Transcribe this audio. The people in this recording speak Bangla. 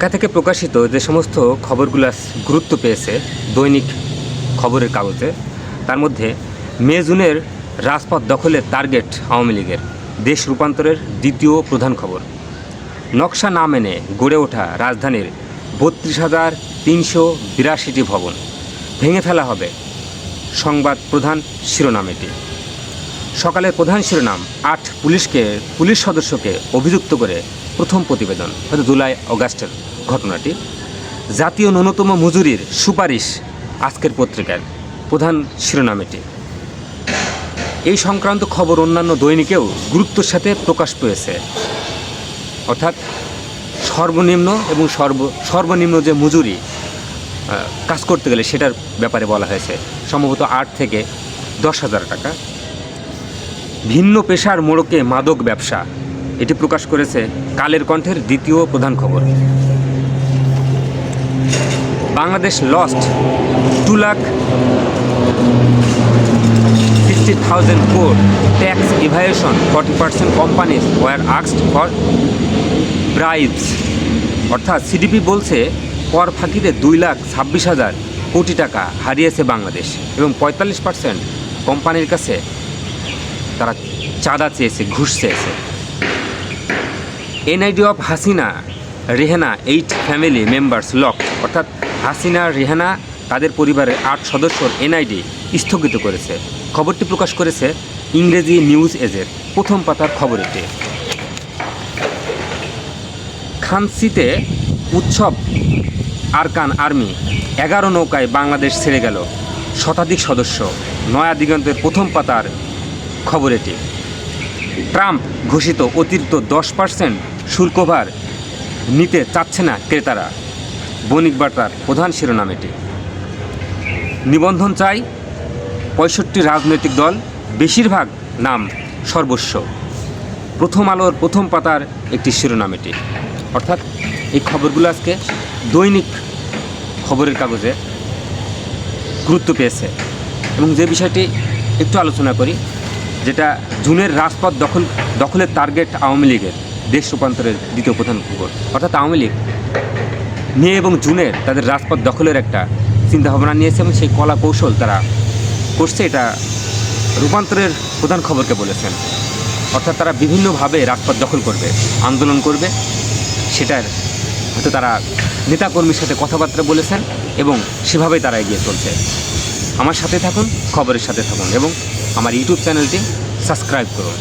ঢাকা থেকে প্রকাশিত যে সমস্ত খবরগুলো গুরুত্ব পেয়েছে, দৈনিক খবরের কাগজে, তার মধ্যে মে, জুনের রাজপথ দখলের টার্গেট আওয়ামী লীগের, দেশ রূপান্তরের দ্বিতীয় প্রধান খবর। নকশা না মেনে গড়ে ওঠা রাজধানীর বত্রিশ হাজার তিনশো বিরাশিটি ভবন, ভেঙে ফেলা হবে। সংবাদ প্রধান শিরোনাম এটি সকালের প্রধান শিরোনাম, আট পুলিশকে, পুলিশ সদস্যকে অভিযুক্ত করে প্রথম প্রতিবেদন, হয়তো জুলাই অগাস্টের ঘটনাটি। জাতীয় ন্যূনতম মজুরির সুপারিশ আজকের পত্রিকার প্রধান শিরোনাম এটি। এই সংক্রান্ত খবর অন্যান্য দৈনিকেও গুরুত্বের সাথে প্রকাশ পেয়েছে। অর্থাৎ সর্বনিম্ন এবং সর্ব, সর্বনিম্ন যে মজুরি কাজ করতে গেলে সেটার ব্যাপারে বলা হয়েছে, সম্ভবত আট থেকে দশ হাজার টাকা। ভিন্ন পেশার মোড়কে মাদক ব্যবসা। এটি প্রকাশ করেছে কালের কণ্ঠের দ্বিতীয় প্রধান খবর। Bangladesh lost two lakh sixty thousand crore tax evasion forty percent companies were আক্সড for bribes অর্থাৎ সিডিপি বলছে কর ফাঁকিতে দুই লাখ ছাব্বিশ হাজার কোটি টাকা হারিয়েছে বাংলাদেশ এবং পঁয়তাল্লিশ পার্সেন্ট কোম্পানির কাছে তারা চাঁদা চেয়েছে, ঘুষ চেয়েছে। NID of Hasina, Rehana, eight family members lock অর্থাৎ হাসিনা, রেহানা, তাদের পরিবারের আট সদস্যর এনআইডি স্থগিত করেছে। খবরটি প্রকাশ করেছে ইংরেজি নিউজ এজের প্রথম পাতার খবর এটি খানসিতে উৎসব, আরকান আর্মি, এগারো নৌকায় বাংলাদেশ ছেড়ে গেল। শতাধিক সদস্য, নয়া দিগন্তের প্রথম পাতার খবর এটি। ট্রাম্প ঘোষিত অতিরিক্ত দশ পার্সেন্ট শুল্কভার নিতে চাচ্ছে না ক্রেতারা। বণিক বার্তার প্রধান শিরোনাম এটি। নিবন্ধন চাই পঁয়ষট্টি রাজনৈতিক দল, বেশিরভাগ নাম সর্বস্ব। প্রথম আলোর প্রথম পাতার একটি শিরোনাম এটি। অর্থাৎ এই খবরগুলো আজকে দৈনিক খবরের কাগজে গুরুত্ব পেয়েছে। এবং যে বিষয়টি একটু আলোচনা করি যেটা জুনের রাজপথ দখল, দখলের টার্গেট আওয়ামী লীগের, দেশ রূপান্তরের দ্বিতীয় প্রধান খবর অর্থাৎ আওয়ামী লীগ মে এবং জুনের তাদের রাজপথ দখলের একটা চিন্তাভাবনা নিয়েছে এবং সেই কলা কৌশল তারা করছে, এটা রূপান্তরের প্রধান খবরকে বলেছেন। অর্থাৎ তারা বিভিন্নভাবে রাজপথ দখল করবে, আন্দোলন করবে, সেটার হয়তো তারা নেতাকর্মীর সাথে কথাবার্তা বলেছেন এবং সেভাবেই তারা এগিয়ে চলছে। আমার সাথে থাকুন, খবরের সাথে থাকুন এবং আমার ইউটিউব চ্যানেলটি সাবস্ক্রাইব করুন।